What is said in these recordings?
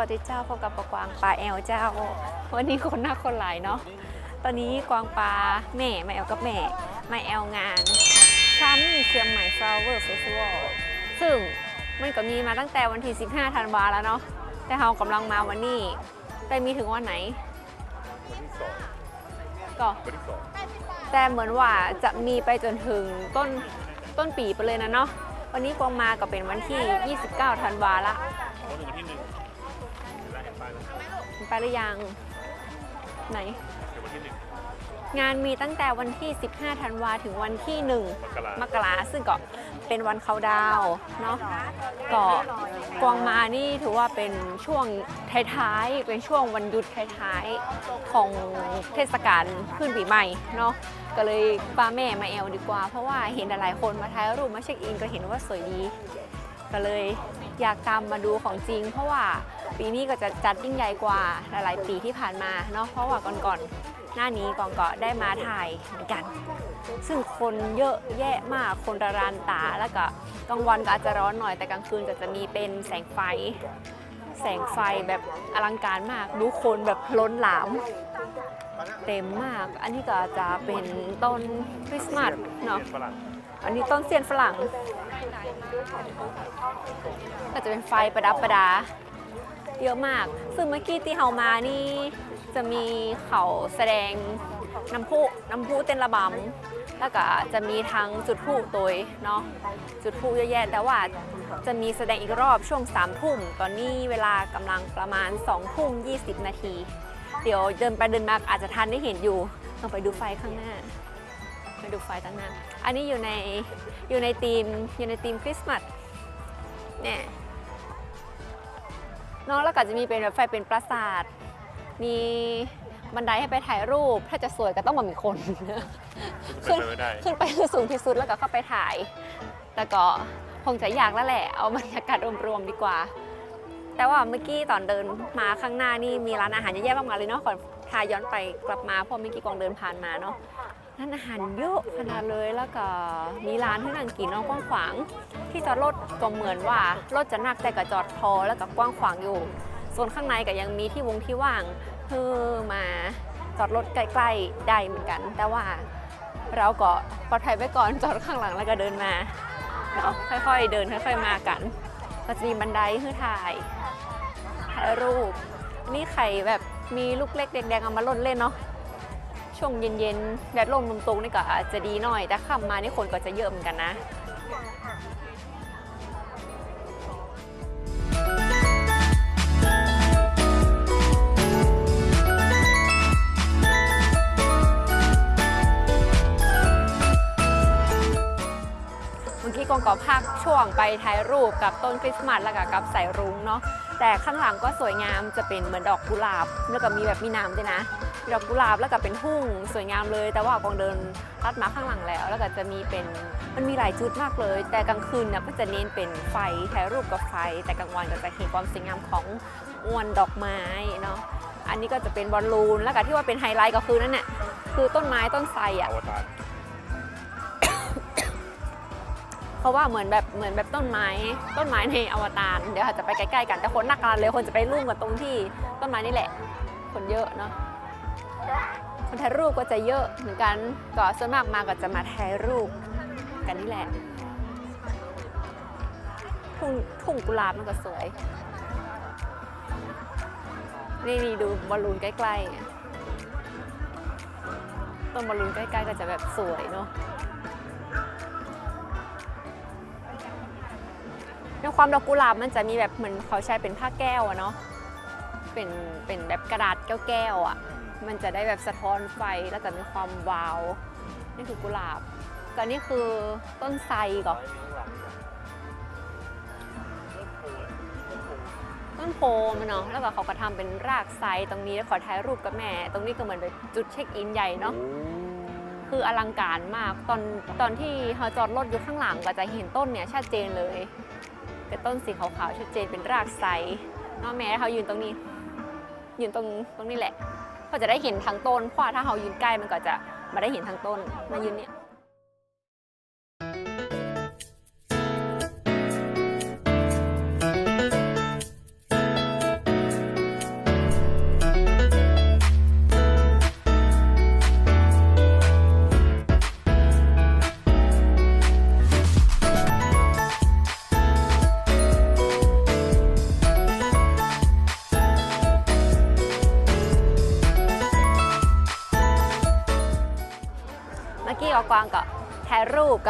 วัสดีเจ้าพบกับปะกวางปลาแอลเจ้า วันนี้คนหน้าคนหลายเนาะตอนนี้กวางปลาแม่มาแอลกับแม่มาแอลงานชั้นเชียงใหม่ Flower Festival ซึ่งมันก็มีมาตั้งแต่วันที่ 15 ธันวาแล้วเนาะแต่เรากำลังมาวันนี้ไปมีถึงวันไหนวันที่สองก็วันที่สองแต่เหมือนว่าจะมีไปจนถึงต้นต้นปีไปเลยนะเนาะวันนี้กวางมาก็เป็นวันที่ 29 ธันวาละวันหนึ่งวันที่หนึ่ง ไปหรือยัง ไหนเดี๋ยววันที่หนึ่งงานมีตั้งแต่วันที่ 15 ธันวาถึงวันที่ 1 มกรามกราซึ่งก็เป็นวันเขาดาวน์เนาะก็กวางมานี่ถือว่าเป็นช่วงท้ายๆ เป็นช่วงวันหยุดท้ายๆ ของเทศกาลขึ้นปีใหม่เนาะก็เลยป้าแม่มาแอลดีกว่า เพราะว่าเห็นหลายๆคนมาถ่ายรูปมาเช็คอินก็เห็นว่าสวยดี ก็เลยอ ยากตามมาดูของจริง เพราะว่าปีนี้ก็จะจัดยิ่งใหญ่กว่าหลายๆปีที่ผ่านมาเนาะเพราะว่าก่อนๆหน้านี้กองก็ได้มาถ่ายเหมือนกัน ซึ่งคนเยอะแยะมากคนระรานตาแล้วก็กลางวันก็อาจจะร้อนหน่อยแต่กลางคืนก็จะมีเป็นแสงไฟ แสงไฟแบบอลังการมากดูคนแบบล้นหลามเต็มมาก อันนี้ก็จะเป็นต้นคริสต์มาสเนาะ อันนี้ต้นเซียนฝรั่ง ก็จะเป็นไฟประดับประดา เยอะมาก ซึ่งเมื่อกี้ที่เฮามานี่จะมีเขาแสดงน้ำพุน้ำพุเต้นระบำแล้วก็จะมีทางจุดพลุตัวยเนาะจุดพลุเยอะแยะแต่ว่าจะมีแสดงอีกรอบช่วง3ามทุ่มตอนนี้เวลากำลังประมาณ2องทุ่ม20นาที เดี๋ยวเดินไปเดินมาอาจจะทันได้เห็นอยู่ลองไปดูไฟข้างหน้า ไปดูไฟตั้งหน้า อันนี้อยู่ในอยู่ในทีมอยู่ในทีมคริสต์มาสเนี่ยเนอกแล้วก็จะมีเป็นแบบไฟเป็นปราสาท มีบันไดให้ไปถ่ายรูป ถ้าจะสวยก็ต้องมามีคนเป็นไปไม่ได้ขึ้นไปคือสูงที่สุดแล้วก็เข้าไปถ่าย แต่ก็คงจะยากแล้วแหละ เอาบรรยากาศรวมๆดีกว่า แต่ว่าเมื่อกี้ตอนเดินมาข้างหน้านี่มีร้านอาหารเยอะแยะมากมายเลยเนาะก่อนพาย้อนไปกลับมาเพราะเมื่อกี้กองเดินผ่านมาเนาะ ร้านอาหารเยอะขนาดเลยแล้วก็มีร้านที่นั่งกินเนาะกว้างขวาง ที่จอดรถก็เหมือนว่ารถจะหนักแต่ก็จอดพอแล้วก็กว้างขวางอยู่ส่วนข้างในก็ยังมีที่วงที่ว่างเพื่อมาจอดรถใกล้ๆได้เหมือนกัน แต่ว่าเราก็ปลอดภัยไว้ก่อนจอดข้างหลังแล้วก็เดินมาเนาะค่อยๆ เดินค่อย ๆมากัน ก็จะมีบันไดให้ถ่ายถ่ายรูปนี่ใครแบบมีลูกเล็กเด็กแดงเอามาล่นเล่นเนาะ ช่วงเย็นๆแดดลมตรงนี่ก็อาจจะดีหน่อย แต่ค่ำมานี่คนก็จะเยอะเหมือนกันนะเมื่อกี้กองก็พักช่วงไปถ่ายรูปกับต้นคริสต์มาสแล้วก็กับสายรุ้งเนาะแต่ข้างหลังก็สวยงามจะเป็นเหมือนดอกกุหลาบ แล้วก็มีแบบมีน้ำด้วยนะ ดอกกุหลาบแล้วก็เป็นทุ่งสวยงามเลย แต่ว่ากองเดินลัดมาข้างหลังแล้ว แล้วก็จะมีเป็นมันมีหลายจุดมากเลย แต่กลางคืนเนี่ยก็จะเน้นเป็นไฟถ่ายรูปกับไฟ แต่กลางวันก็จะเห็นความสวยงามของอวนดอกไม้เนาะอันนี้ก็จะเป็นบอลลูนแล้วก็ที่ว่าเป็นไฮไลท์ก็คือนั่นแหละคือต้นไม้ต้นไทรอะอวตารเพราะว่าเหมือนแบบเหมือนแบบต้นไม้ต้นไม้ในอวตารเดี๋ยวอาจจะไปใกล้ๆกันแต่คนนักการเลยคนจะไปรุ่มกันตรงที่ต้นไม้นี่แหละ คนเยอะเนาะ คนถ่ายรูปก็จะเยอะเหมือนกันก็ส่วนมากมาก็จะมาถ่ายรูปกันนี่แหละทุ่งทุ่งกุหลาบมันก็สวย นี่นี่ดูบอลลูนใกล้ๆต้นบอลลูนใกล้ๆก็จะแบบสวยเนาะในความดอกกุหลาบมันจะมีแบบเหมือนเขาใช้เป็นผ้าแก้วอะเนาะเป็นเป็นแบบกระดาษแก้วๆอะ มันจะได้แบบสะท้อนไฟแล้วก็มีความวาว นี่คือกุหลาบก็นี่คือต้นไทรก่อนต้นโพมันเนาะแล้วก็เขาก็ทำเป็นรากไทรตรงนี้แล้วขอถ่ายรูปกับแม่ ตรงนี้ก็เหมือนเป็นจุดเช็คอินใหญ่เนาะคืออลังการมากตอนตอนที่เราจอดรถอยู่ข้างหลังก็จะเห็นต้นเนี่ยชัดเจนเลยเป็นต้นสีขาวๆชัดเจนเป็นรากไทรเนอกแม้เขายืนตรงนี้ยืนตรงตรงนี้แหละ ก็จะได้เห็นทั้งต้นเพราะว่าถ้าเขายืนใกล้มันก็จะไมาได้เห็นทั้งต้นมายืนเนี่ย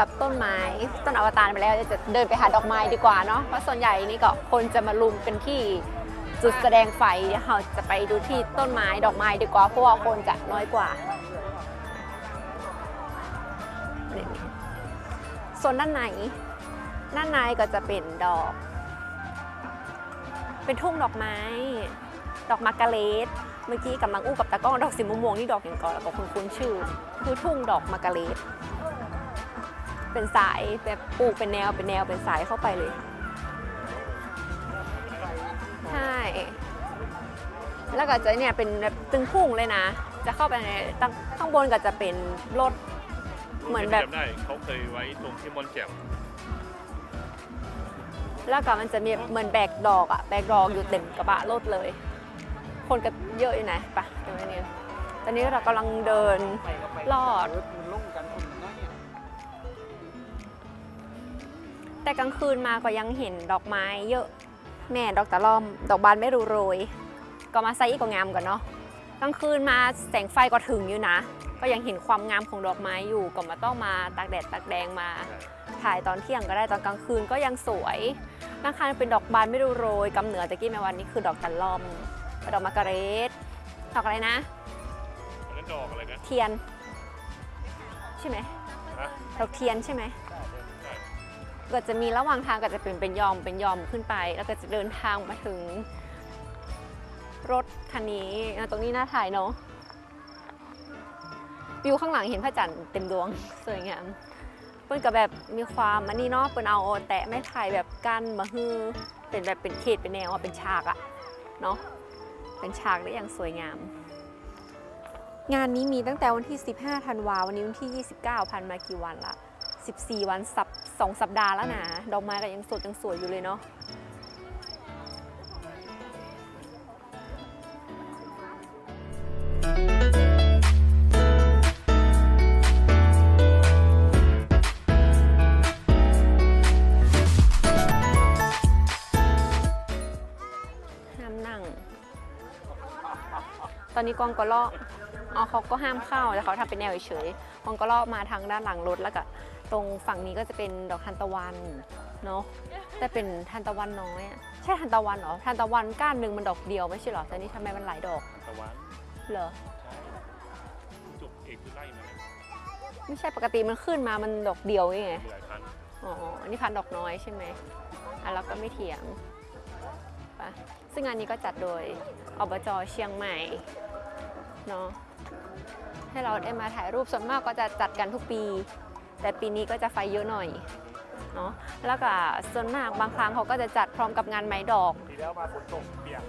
กับต้นไม้ต้นอวตารไปแล้วจะเดินไปหาดอกไม้ดีกว่าเนาะเพราะส่วนใหญ่นี่ก็คนจะมาลุมกันที่จุดแสดงไฟเดี๋ยวเราจะไปดูที่ต้นไม้ดอกไม้ดีกว่าเพราะว่าคนจะน้อยกว่าส่วนด้านในด้านในก็จะเป็นดอก เป็นทุ่งดอกไม้ ดอกมากาเลสเมื่อกี้กำลังอู้กับตากล้องดอกสีม่วงๆนี่ดอกอย่างก่อนแล้วก็คุณคุ้นๆชื่อ คือทุ่งดอกมากาเลส เป็นสายแบบปลูกเป็นแนวเป็นแนวเป็นสายเข้าไปเลยใช่แล้วก็จะเนี่ยเป็นแบบตึงพุ่งเลยนะ จะเข้าไปในตั้งข้างบนก็จะเป็นรถเหมือนแบบจำได้เขาเคยไว้ตรงที่มอนแจ่มแล้วก็มันจะมีเหมือนแบกดอกอะแบกดอกอยู่เต็มกระบะรถเลย คนก็เยอะอยู่นะไปะตรงนี้ตอนนี้เรากำลังเดินลอด แต่กลางคืนมาก็ยังเห็นดอกไม้เยอะแน่ดอกตะล่อม ดอกบานไม่รู้โรย ก็มาใส่อีกก็งามกันเนาะ กลางคืนมาแสงไฟก็ถึงอยู่นะ ก็ยังเห็นความงามของดอกไม้อยู่ ก็มาต้องมาตากแดดตากแดงมา ถ่ายตอนเที่ยงก็ได้ตอนกลางคืนก็ยังสวยด้านข้างเป็นดอกบานไม่รู้โรยกำเหนือตะกี้แม่วันนี้คือดอกตะล่อม ดอกมะกะเรสดอกอะไรนะอันนั้นดอกอะไรนะ เทียน ใช่ไหมฮะดอกเทียนใช่ไหมใช่ ก็จะมีระหว่างทางก็จะเป็นเป็นยอมเป็นยอมขึ้นไป แล้วก็จะเดินทางมาถึง รถคันนี้ตรงนี้น่าถ่ายเนาะวิวข้างหลังเห็นพระจันทร์เต็มดวงสวยงามเปิ้นก็แบบมีความอันนี้เนาะเปิ้นเอาแตะไม้ไผ่แบบกั้นมาฮือเป็นแบบเป็นเขตเป็นแนวเป็นฉากอะเนาะเป็นฉากได้อย่างสวยงาม งานนี้มีตั้งแต่วันที่ 15 ธันวาวันนี้วันที่ 29 พันมากี่วันละ 14 วันสัปสองสัปดาห์แล้วนะดอกไม้ก็ยังสดยังสวยอยู่เลยเนาะห้ามนั่งตอนนี้กองก็ลอกอ๋อเขาก็ห้ามเข้าแต่เขาทำเป็นแนวเฉยๆกองก็ลอกมาทางด้านหลังรถแล้วก็ ตรงฝั่งนี้ก็จะเป็นดอกทานตะวันเนาะแต่เป็นทานตะวันน้อยอะใช่ทานตะวันเหรอทานตะวันก้านหนึ่งมันดอกเดียวไม่ใช่เหรอแต่นี่ทำไมมันหลายดอกตะวันเหรอใช่จุกเอกคือไล่มาเลยไม่ใช่ปกติมันขึ้นมามันดอกเดียวไงมีหลายพันอ๋ออันนี้พันดอกน้อยใช่ไหมอะเราก็ไม่เถียงไปซึ่งงานนี้ก็จัดโดยอบจเชียงใหม่เนาะให้เราได้มาถ่ายรูปส่วนมากก็จะจัดกันทุกปี แต่ปีนี้ก็จะไฟเยอะหน่อยเนาะแล้วก็ส่วนมากบางครั้งเขาก็จะจัดพร้อมกับงานไม้ดอกปีแล้วมาฝนตกเปียก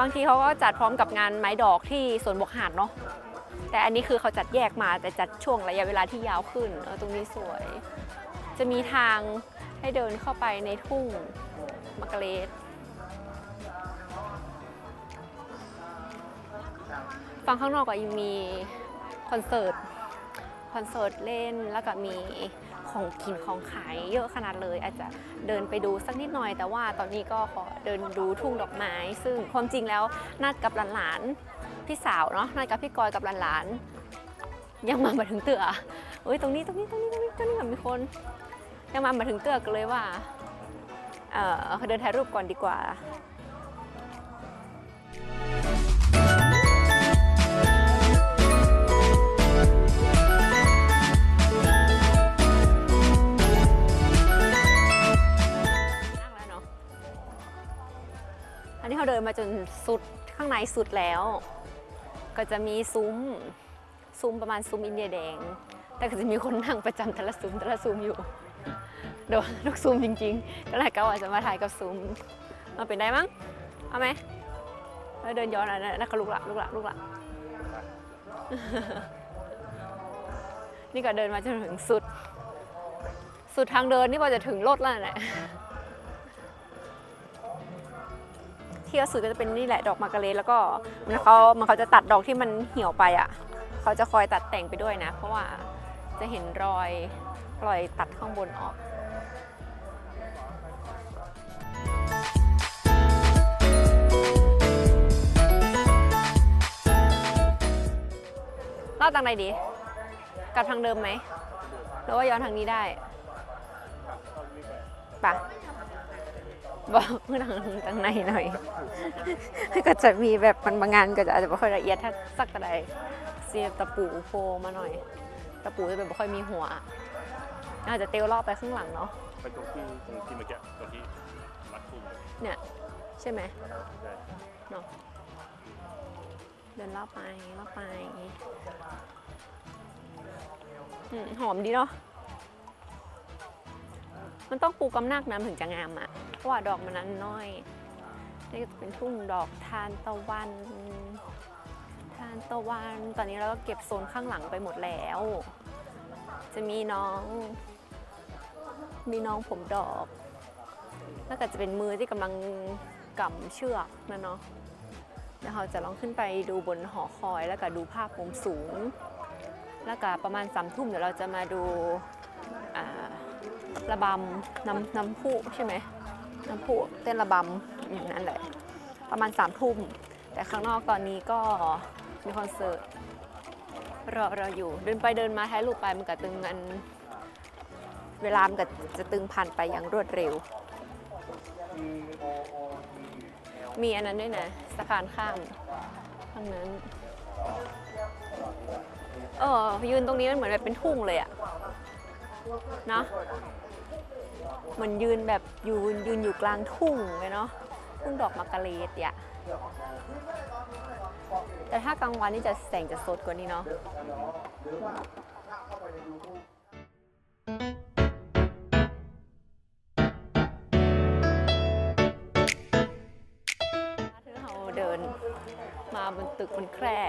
บางทีเขาก็จัดพร้อมกับงานไม้ดอกที่สวนบกหาดเนาะแต่อันนี้คือเขาจัดแยกมาแต่จัดช่วงระยะเวลาที่ยาวขึ้นเออตรงนี้สวย จะมีทางให้เดินเข้าไปในทุ่งมะกะเลสฝั่งข้างนอกก็ยังมีคอนเสิร์ต คอนเสิร์ตเล่นแล้วก็มีของกินของขายเยอะขนาดเลย อาจจะเดินไปดูสักนิดหน่อย แต่ว่าตอนนี้ก็ขอเดินดูทุ่งดอกไม้ ซึ่งความจริงแล้วนัดกับหลานๆพี่สาวเนาะนัดกับพี่กอยกับหลานๆยังมามาถึงเตือเอ้ยตรงนี้ตรงนี้ตรงนี้ตรงนี้ตรงนี้แบบมีคน ยังมามาถึงเตือกันเลยว่าเออเดินถ่ายรูปก่อนดีกว่า นี้เขาเดินมาจนสุดข้างในสุดแล้ว ก็จะมีซุ้ม ซุ้มประมาณซุ้มอินเดียแดง แต่ก็จะมีคนนั่งประจำแต่ละซุ้มแต่ละซุ้มอยู่โดนลูกซุ้มจริงๆก็เลยก็ว่าจจะมาถ่ายกับซุ้มเอาเป็นได้มั้งเอาไหมแล้วเดินย้อนอะไรนะเขาลุกละลุกละลุกละนี่ก็เดินมาจนถึงสุด สุดทางเดินนี่พอจะถึงรถแล้วแหละ ที่ยวสุดก็จะเป็นนี่แหละดอกมากาเลสแล้วก็มันเขามันเขาจะตัดดอกที่มันเหี่ยวไปอะเขาจะคอยตัดแต่งไปด้วยนะ เพราะว่าจะเห็นรอยรอยตัดข้างบนออกเล่าตังไหนดี กลับทางเดิมไหมหรือว่าย้อนทางนี้ได้ปะ บอกเมื่อทางทางในหน่อย ก็จะมีแบบมันบางงานก็จะอาจจะไม่ค่อยละเอียดถ้าสักกระไดเสียบตะปูโผล่มาหน่อย ตะปูจะแบบไม่ค่อยมีหัวอาจจะเตลรอบไปข้างหลังเนาะไปตรงที่ตรงที่เมื่อกี้ตรงที่มัดทุ่มเลยเนี่ย ใช่ไหมได้เนาะเดินรอบไปรอบไปอืมหอมดีเนาะ มันต้องปูกำนักน้ำถึงจะงามอะเพราะว่าดอกมันนั้นน้อย นี่ก็จะเป็นทุ่งดอกทานตะวัน ทานตะวัน ตอนนี้เราก็เก็บโซนข้างหลังไปหมดแล้ว จะมีน้อง มีน้องผมดอก แล้วก็จะเป็นมือที่กำลังกำเชือกนะเนาะเดี๋ยวเราจะลองขึ้นไปดูบนหอคอยแล้วก็ดูภาพมุมสูง แล้วก็ประมาณสามทุ่มเดี๋ยวเราจะมาดู ระบำน้ำน้ำพุใช่ไหมน้ำพุเต้นระบำอย่างนั้นแหละ ประมาณสามทุ่ม แต่ข้างนอกตอนนี้ก็มีคอนเสิร์ตรอรออยู่เดินไปเดินมาท้ายรูปไปมันก็ตึงกัน เวลามันก็จะตึงผ่านไปอย่างรวดเร็ว มีอันนั้นด้วยนะสะพานข้ามทางนั้นเออยืนตรงนี้มันเหมือนแบบเป็นทุ่งเลยอะเนาะ เหมือนยืนแบบยืนยืนอยู่กลางทุ่งเลยเนาะทุ่งดอกมะกะเลดอะแต่ถ้ากลางวันนี่จะแสงจะสดกว่านี้เนาะที่เราเดินมาบนตึกบนแคร่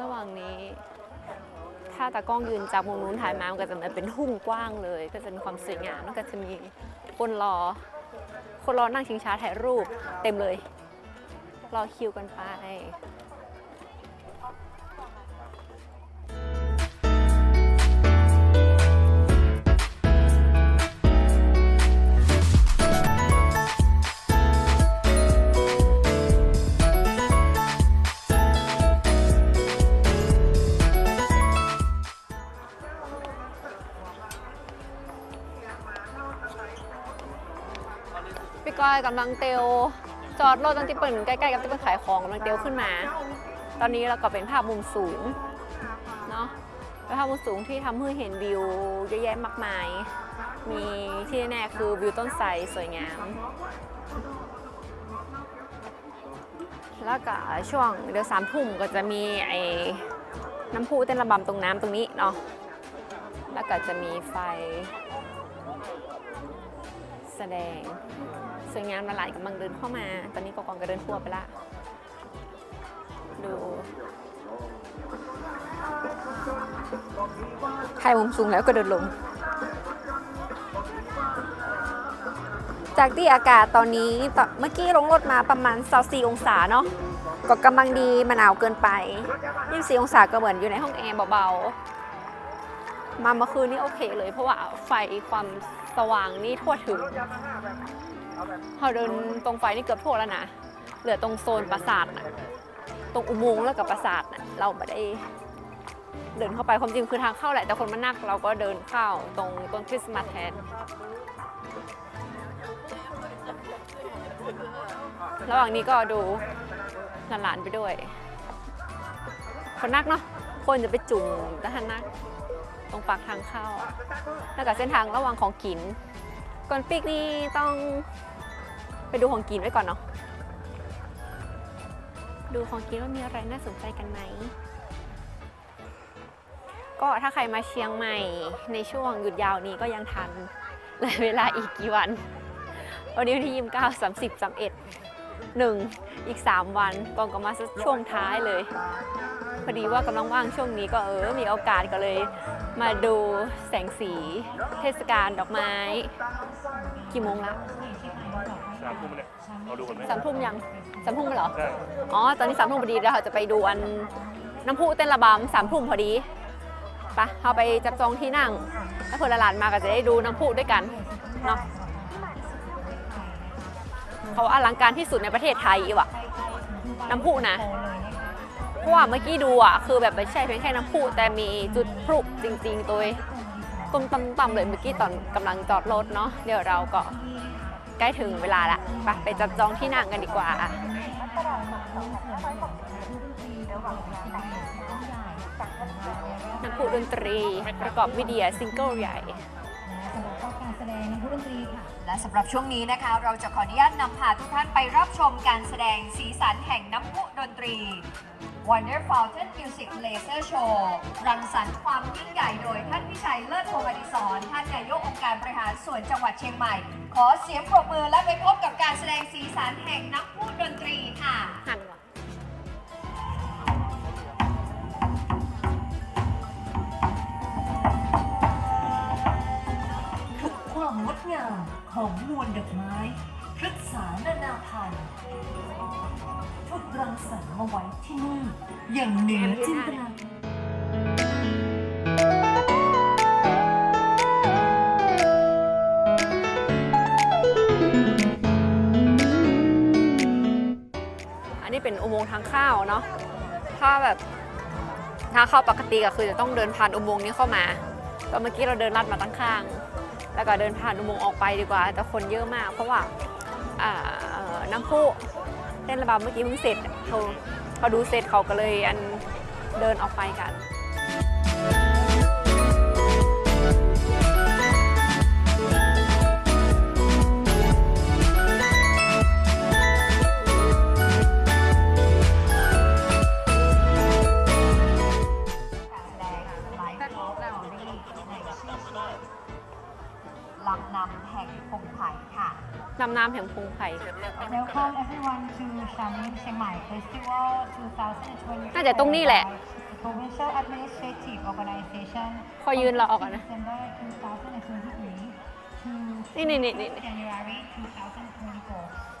ระหว่างนี้ ถ้าตากล้องยืนจากมุมนู้นถ่ายมา มันก็จะเหมือนเป็นทุ่งกว้างเลย ก็จะมีความสวยงามแล้วก็จะมีคนรอ คนรอนั่งชิงช้าถ่ายรูปเต็มเลย รอคิวกันไป อยกำลังเตียวจอดรถตั้งที่เปิดใกล้ๆกับที่เปิดขายของกำลังเตียวขึ้นมา ตอนนี้เราก็เป็นภาพมุมสูงเนาะเป็นภาพมุมสูงที่ทำให้เห็นวิวเยอะแยะมากมาย มีที่แน่ๆคือวิวต้นไทรสวยงามแล้วก็ช่วงเดี๋ยวสามทุ่มก็จะมีไอ้น้ำพุเต้นระบำตรงน้ำตรงนี้เนาะแล้วก็จะมีไฟแสดง สวยงามละลายกำลังเดินเข้ามา ตอนนี้กองก็เดินทั่วไปละดูถ่ายมุมสูงแล้วก็เดินลง จากที่อากาศตอนนี้เมื่อกี้ลงรถมาประมาณ24องศาเนาะก็กำลังดีมันหนาวเกินไป24องศาก็เหมือนอยู่ในห้องแอร์เบาๆ มาเมื่อคืนนี่โอเคเลยเพราะว่าไฟความสว่างนี่ทั่วถึง เราเดินตรงไฟนี่เกือบทั่วแล้วนะ เหลือตรงโซนปราสาทนะตรงอุโมงค์แล้วกับปราสาทนะเราไม่ได้เดินเข้าไปความจริงคือทางเข้าแหละแต่คนมันนักเราก็เดินเข้าตรงต้นคริสต์มาสแทน ระหว่างนี้ก็ดูหลานๆไปด้วย คนนักเนาะคนจะไปจุ่มทหารนัก ตรงปากทางเข้า แล้วก็เส้นทางระหว่างของกิน ก่อนปิกนี่ต้อง ไปดูของกินไว้ก่อนเนาะดูของกินว่ามีอะไรน่าสนใจกันไหม ก็ถ้าใครมาเชียงใหม่ในช่วงหยุดยาวนี้ก็ยังทันเหลยเวลาอีกกี่วัน วันนี้วันที่ยี่สิบเก้าสามสิบสามเอ็ดหนึ่งอีก 3 วันกองก็มาช่วงท้ายเลย พอดีว่ากำลังว่างช่วงนี้ก็เออมีโอกาสก็เลย มาดูแสงสี เทศกาลดอกไม้ กี่โมงละ สามทุ่มเนี่ยเราดูกันไหมสามทุ่มยังสามทุ่มเหรอได้อ๋อ ตอนนี้สามทุ่มพอดีเดี๋ยวเราจะไปดูอันน้ำพุเต้นระบำสามทุ่มพอดีไปะเราไปจับจองที่นั่ง ถ้าเพื่อนหลานมาก็จะได้ดูน้ำพุด้วยกันเนาะเขาอลังการที่สุดในประเทศไทยอีกว่ะ น้ำพุนะ เพราะว่าเมื่อกี้ดูอะ คือแบบไม่ใช่เพียงแค่น้ำพุแต่มีจุดพลุจริงๆตัวกลมต่ำๆเลยเมื่อกี้ตอนกำลังจอดรถเนาะเดี๋ยวเราก็ ใกล้ถึงเวลาละไปไปจับจองที่นั่งกันดีกว่าน้ำพุดนตรีประกอบวิดีโอซิงเกิลใหญ่สำหรับการแสดงนักดนตรีค่ะและสำหรับช่วงนี้นะคะ เราจะขออนุญาตนำพาทุกท่านไปรับชมการแสดงสีสันแห่งน้ำพุดนตรี Wonder Fountain Music Laser Show รังสรรค์ความยิ่งใหญ่โดยท่านวิชัยเลิศพงศ์อดิศรท่านนายกองค์การบริหารส่วนจังหวัดเชียงใหม่ ขอเสียงปรบมือและไปพบกับการแสดงสีสันแห่งน้ำพุดนตรีค่ะ หันวะทุกความงดงามของมวลดอกไม้ ษานานาพันธุ์ถูกรังสรรค์มาไว้ที่นี่ อย่างเหนือจินตนาการอันนี้เป็นอุโมงค์ทางเข้าเนาะ ถ้าแบบทางเข้าปกติก็คือจะต้องเดินผ่านอุโมงค์นี้เข้ามาก็เมื่อกี้เราเดินลัดมาตั้งข้าง แล้วก็เดินผ่านอุโมงค์ออกไปดีกว่า แต่คนเยอะมาก เพราะว่า น้ำพุเต้นระบำเมื่อกี้เพิ่งเสร็จเขาเขาดูเสร็จเขาก็เลยอันเดินออกไปกัน แห่งพงไผ่ Welcome everyone to Xiamen Chiang Mai Festival 2020น่าจะตรงนี้แหละ Provincial Administrative Organization ขอยืนรอออกก่อนนะ December 2023 to นี่นี่นี่นี่ January 2024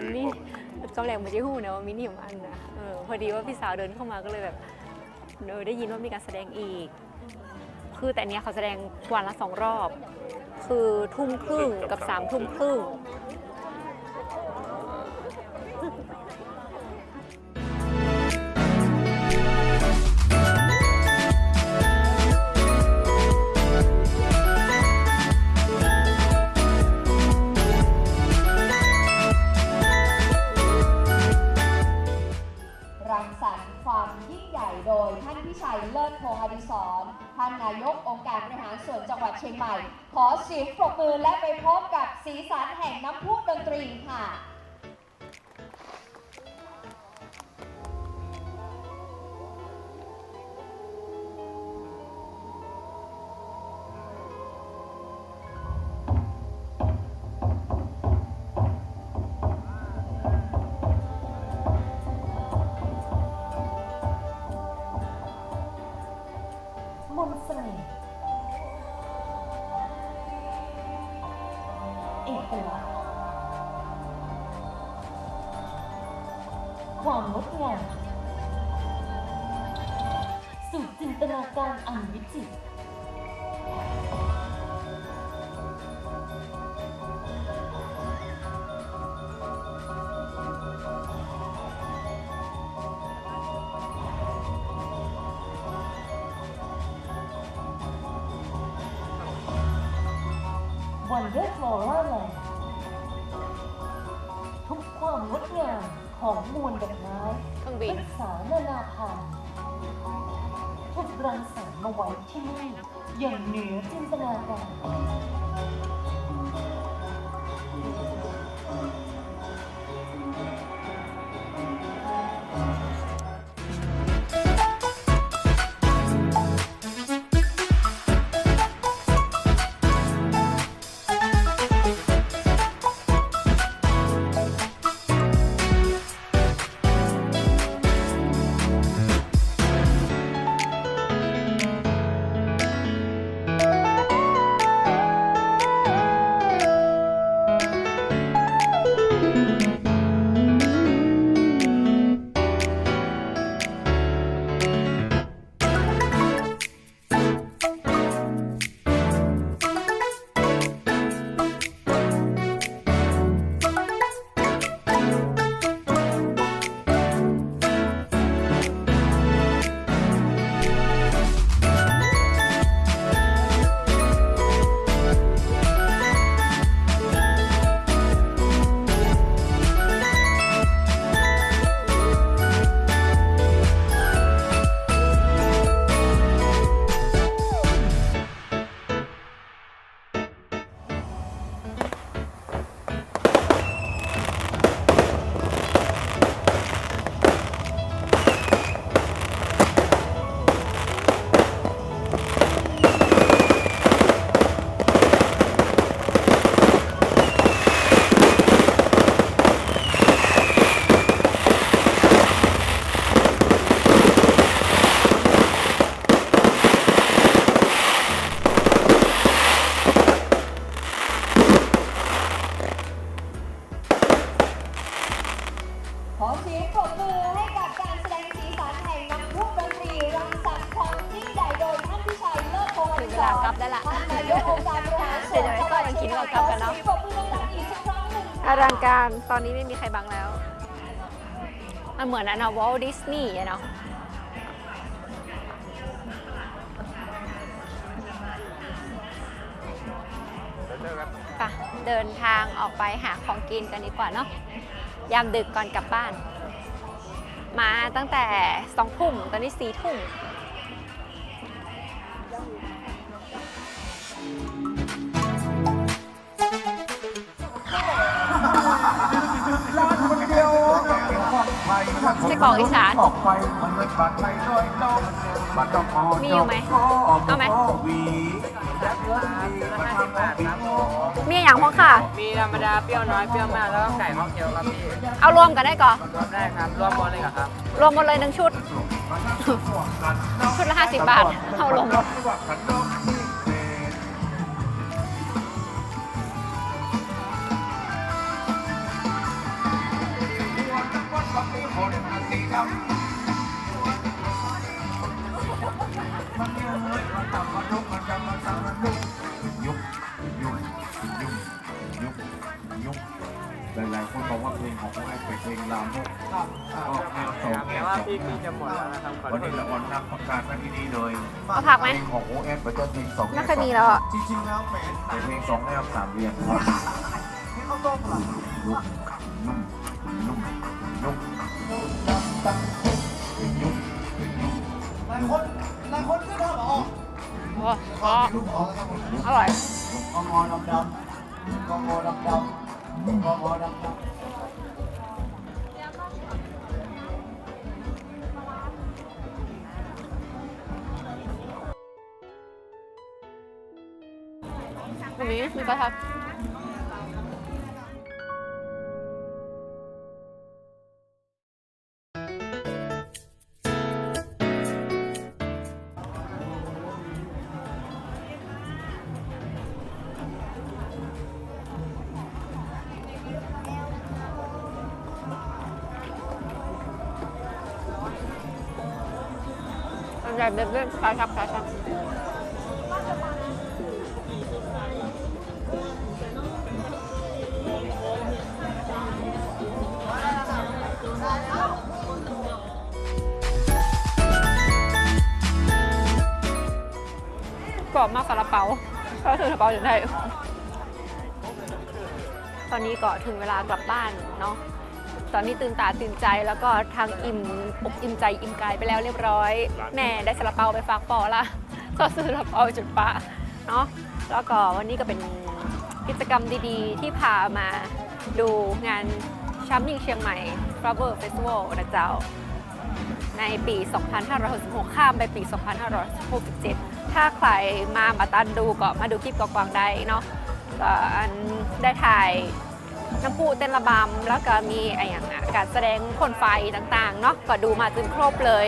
อนนี้กำลังมาที่หูนะว่ามินิมอันนะเออพอดีว่าพี่สาวเดินเข้ามาก็เลยแบบเออได้ยินว่ามีการแสดงอีก คือแต่เนี้ยเขาแสดงวันละสองรอบ คือทุ่มครึ่งกับสามทุ่มครึ่ง อดิศรท่านนายกองค์การบริหารส่วนจังหวัดเชียงใหม่ ขอเสียงปรบมือและไปพบกับสีสันแห่งน้ำพุดนตรีค่ะ งดงามสู่จินตนาการอันวิจิตรวันเดอร์ฟลอร่าแลนด์ทุกความงดงามของมวลดอก ช่อย่างเหนือจินตนาการ เหมือนอันนะวอลดิสนีย์เนาะไปเดินทางออกไปหาของกินกันดีกว่าเนาะยามดึกก่อนกลับบ้าน มาตั้งแต่สองทุ่มตอนนี้สี่ทุ่ม ไส้กรอกอีสานมีอยู่ไหมเอาไหมมีอย่างพอค่ะ มีธรรมดาเปรี้ยวน้อยเปรี้ยวมากแล้วก็ไก่ค็อกเทลครับพี่เอารวมกันได้ก่อนรวมได้ครับรวมหมดเลยเหรอครับ รวมหมดเลยหนึ่งชุด ชุดละ50บาทเอารวมหมด หลายๆคนบอกว่าเพลงของพวกไอ้เป็นเพลงลามกก็แค่สองครับแค่แต่ว่าสองพี่พี่จะหมดแล้วนะครับขอวันโทนี้ษรางวัลนักประกาศมาที่นี่โดยเอาผักไหมเพลงของโอเอฟประจำเพลงสองไม่เคยมีแล้วอะจริงๆแล้วเป็นเพลงสองแนวสามเรียงครับยุบนุ่มนุ่ม โอ้โหอร่อยกองอดำดำกองอดำดำกองอดำดำตรงนี้มีประทับ ใหญ่เบ็ดๆปลาชักปลาชักกรอบมากซาลาเปาก็คือซาลาเปาอยู่ได้ ตอนนี้ก็ถึงเวลากลับบ้านเนาะ ตอนนี้ตื่นตาตื่นใจแล้วก็ทางอิ่มอกอิ่มใจอิ่มกายไปแล้วเรียบร้อย แม่ได้ซาลาเปาไปฝากปอละก็ซื้อซาลาเปาจุดปะเนาะแล้วก็วันนี้ก็เป็นกิจกรรมดีๆ ที่พามาดูงานช้ำยิงเชียงใหม่ Flower Festival นะเจ้า ในปี 2566 ข้ามไปปี 2567 ถ้าใครมามาตันดูก็มาดูคลิปกวางๆได้เนาะก็อันได้ถ่าย น้ำปูเต้นระบำแล้วก็มีไออย่างอะการแสดงคนไฟต่างๆเนาะก็ดูมาจนครบเลย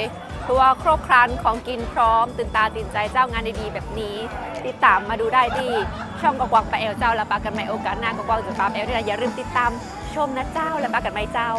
ตัวครบครันของกินพร้อม ตื่นตาตื่นใจเจ้างานดีๆแบบนี้ ติดตามมาดูได้ที่ช่องกวางปลาเอลเจ้าและปากันไม่โอกาสหน้ากวางจะปลาเอลด้วยนะอย่าลืมติดตามชมนะเจ้าและปากันไม่เจ้า